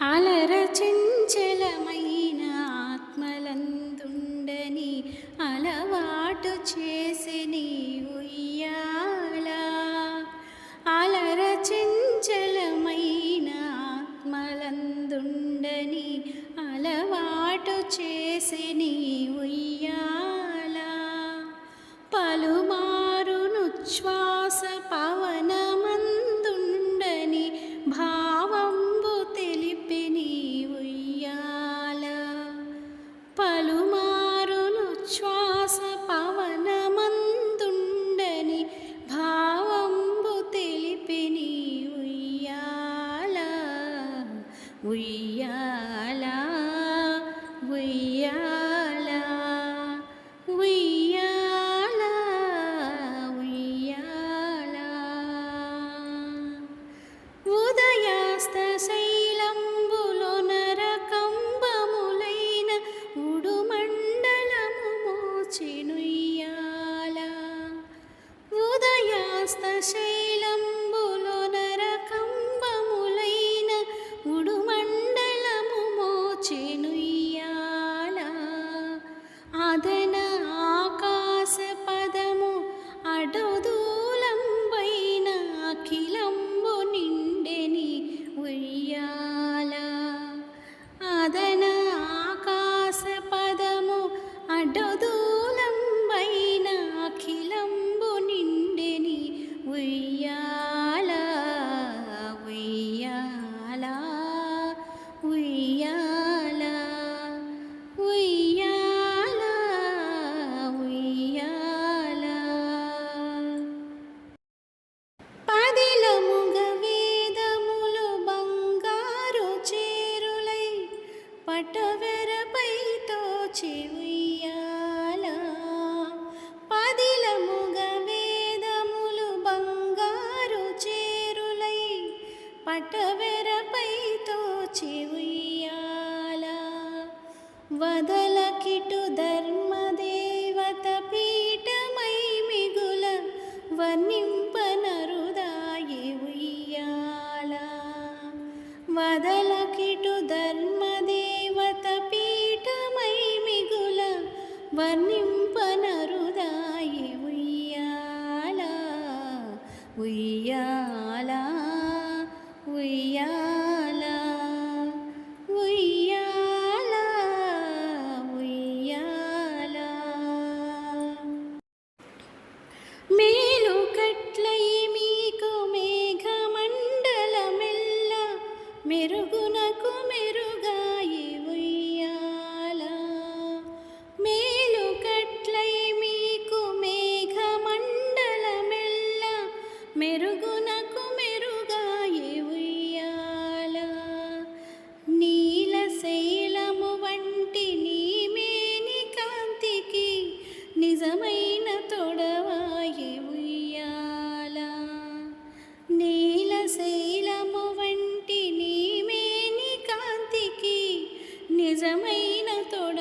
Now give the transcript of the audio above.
అలర చంచలమైన ఆత్మలందుండని అలవాటు చేసి నీవు ఉయ్యాల ఉయ్యాల ఉయ్యాల ఉయ్యాల. ఉదయాస్త అడదూలంబైన అఖిలంబు నిండెని ఉయ్యాల ఉయ్యాల ఉయ్యాల ఉయ్యాల ఉయ్యాల. పదిలముగ వేదములు బంగారు చేరులై పటవెరపై తోచి పటవెరపై తోచి ఉయ్యాల. వదలకిటు ధర్మదేవత పీఠమై మిగుల వర్ణింపనరుదాయి ఉయ్యాల. వదలకిటు ధర్మదేవత పీఠమై మిగుల వర్ణింపనరుదాయి ఉయ్యాల. ఉయ్యాల ఉయ్యాల నిజమైన తోడ